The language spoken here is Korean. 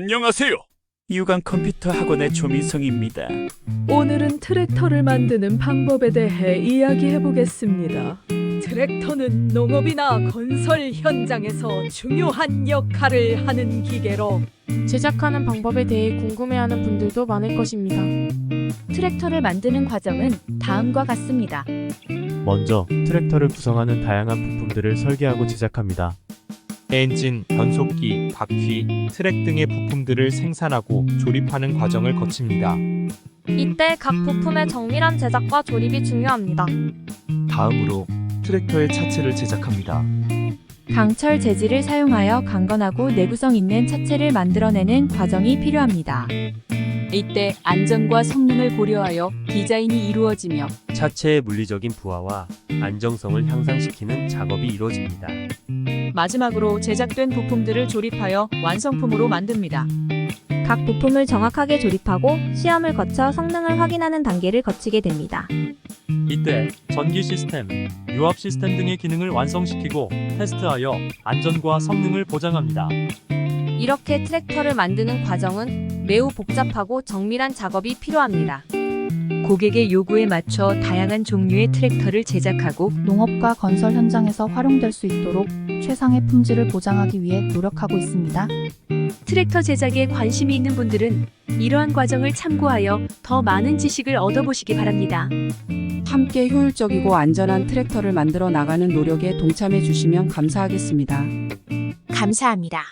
안녕하세요. 유관 컴퓨터 학원의 조민성입니다. 오늘은 트랙터를 만드는 방법에 대해 이야기해 보겠습니다. 트랙터는 농업이나 건설 현장에서 중요한 역할을 하는 기계로 제작하는 방법에 대해 궁금해하는 분들도 많을 것입니다. 트랙터를 만드는 과정은 다음과 같습니다. 먼저 트랙터를 구성하는 다양한 부품들을 설계하고 제작합니다. 엔진, 변속기, 바퀴, 트랙 등의 부품들을 생산하고 조립하는 과정을 거칩니다. 이때 각 부품의 정밀한 제작과 조립이 중요합니다. 다음으로 트랙터의 차체를 제작합니다. 강철 재질을 사용하여 강건하고 내구성 있는 차체를 만들어내는 과정이 필요합니다. 이때 안전과 성능을 고려하여 디자인이 이루어지며 차체의 물리적인 부하와 안정성을 향상시키는 작업이 이루어집니다. 마지막으로 제작된 부품들을 조립하여 완성품으로 만듭니다. 각 부품을 정확하게 조립하고 시험을 거쳐 성능을 확인하는 단계를 거치게 됩니다. 이때 전기 시스템, 유압 시스템 등의 기능을 완성시키고 테스트하여 안전과 성능을 보장합니다. 이렇게 트랙터를 만드는 과정은 매우 복잡하고 정밀한 작업이 필요합니다. 고객의 요구에 맞춰 다양한 종류의 트랙터를 제작하고 농업과 건설 현장에서 활용될 수 있도록 최상의 품질을 보장하기 위해 노력하고 있습니다. 트랙터 제작에 관심이 있는 분들은 이러한 과정을 참고하여 더 많은 지식을 얻어보시기 바랍니다. 함께 효율적이고 안전한 트랙터를 만들어 나가는 노력에 동참해 주시면 감사하겠습니다. 감사합니다.